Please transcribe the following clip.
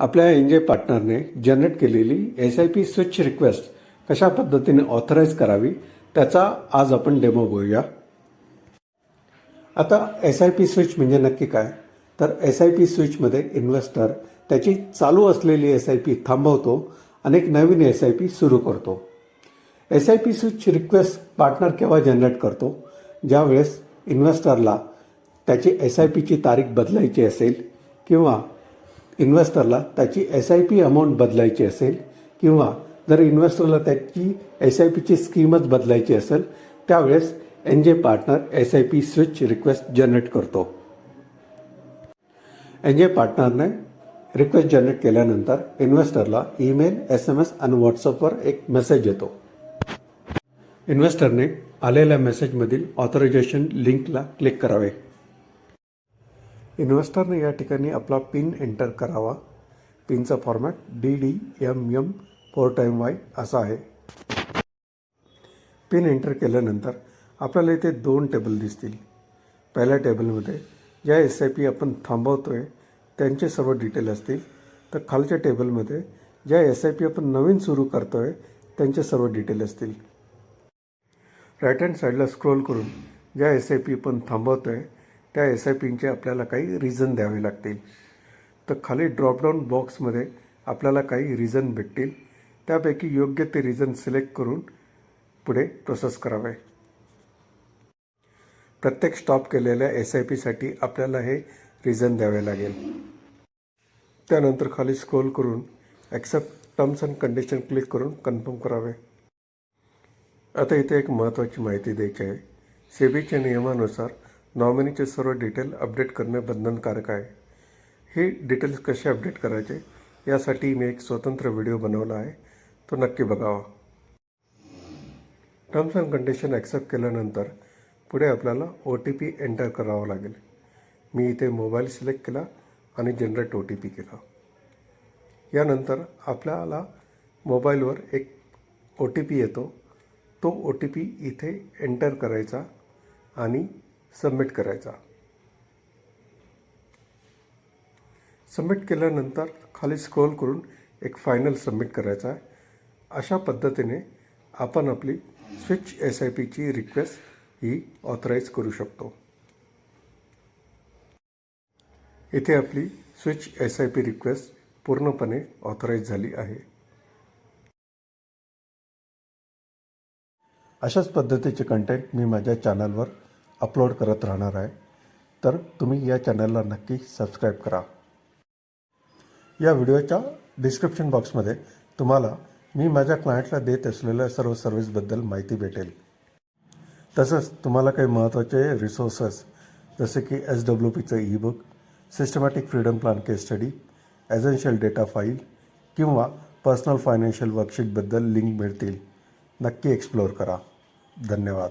आपल्या N J पार्टनरने generate केलेली S I P switch request कशा पद्धतीने ऑथराईज करावी त्याचा आज आपण डेमो बघूया. आता एस आय पी स्विच म्हणजे नक्की काय? तर एस आय पी स्विचमध्ये इन्व्हेस्टर त्याची चालू असलेली एस आय पी थांबवतो आणि एक नवीन एस आय पी सुरू करतो. S I P switch request partner केव्हा जनरेट करतो? ज्यावेळेस इन्व्हेस्टरला त्याची एस आय पीची तारीख बदलायची असेल किंवा इन्व्हेस्टरला त्याची एस आय पी अमाऊंट बदलायची असेल किंवा जर इन्व्हेस्टरला त्याची एस आय पीची स्कीमच बदलायची असेल त्यावेळेस N J partner S I P switch request generate करतो. एन जे पार्टनरने रिक्वेस्ट जनरेट केल्यानंतर इन्व्हेस्टरला ईमेल एस एम एस आणि व्हॉट्सअपवर एक मेसेज येतो. इन्व्हेस्टरने आलेल्या मेसेजमधील ऑथरायझेशन लिंकला क्लिक करावे. इन्व्हेस्टरने या ठिकाणी आपला पिन एंटर करावा. पिनचा format D D M M four time Y असा आहे. पिन एंटर केल्यानंतर आपल्याला इथे दोन टेबल दिसतील. पहिल्या टेबलमध्ये ज्या एस आय पी आपण थांबवतो आहे त्यांचे सर्व डिटेल असतील. तर खालच्या टेबलमध्ये ज्या एस आय पी आपण नवीन सुरू करतो आहे त्यांचे सर्व डिटेल असतील. राईट हँड साईडला स्क्रोल करून ज्या एस आय पी आपण थांबवतो आहे त्या एस आय पीचे आपल्याला काही रिझन द्यावे लागतील. तर खाली ड्रॉपडाऊन बॉक्समध्ये आपल्याला काही रिझन भेटतील. त्यापैकी योग्य ते रिझन सिलेक्ट करून पुढे प्रोसेस करावे. प्रत्येक स्टॉप केलेल्या एस आय पीसाठी आपल्याला हे रिझन द्यावे लागेल. त्यानंतर खाली स्क्रोल करून accept terms and condition click करून कन्फर्म करावे. आता इथे एक महत्त्वाची माहिती द्यायची आहे. सेबीच्या नियमानुसार नॉमिनीचे सर्व डिटेल अपडेट करणे बंधनकारक आहे. हे डिटेल्स कसे अपडेट करायचे यासाठी मी एक स्वतंत्र व्हिडिओ बनवला आहे. तो नक्की बघावा. टर्म्स अँड कंडिशन ॲक्सेप्ट केल्यानंतर पुढे आपल्याला ओ टी पी एंटर करावा लागेल. मी इथे मोबाईल सिलेक्ट केला आणि जनरेट ओ टी पी केला. यानंतर आपल्याला मोबाईलवर एक ओ टी पी येतो. तो ओ टी पी इथे एंटर करायचा आणि सबमिट करायचा. सबमिट केल्यानंतर खाली स्क्रोल करून एक फायनल सबमिट करायचा आहे. अशा पद्धतीने आपण आपली स्विच एस आय पीची रिक्वेस्ट ही ऑथराईज करू शकतो. इथे आपली switch S I P request पूर्णपणे ऑथराईज झाली आहे. अशाच पद्धतीचे कंटेंट मी माझ्या चॅनलवर अपलोड करत राहणार आहे. तर तुम्ही या चॅनलला नक्की सबस्क्राईब करा. या व्हिडिओच्या डिस्क्रिप्शन बॉक्समध्ये तुम्हाला मी माझ्या क्लायंटला देत असलेल्या सर्व सर्व्हिसबद्दल माहिती भेटेल. तसंच तुम्हाला काही महत्त्वाचे रिसोर्सेस जसे की S W पीचं e book systematic freedom plan case study essential data file किंवा पर्सनल फायनान्शियल वर्कशीटबद्दल लिंक मिळतील. नक्की एक्सप्लोअर करा. धन्यवाद.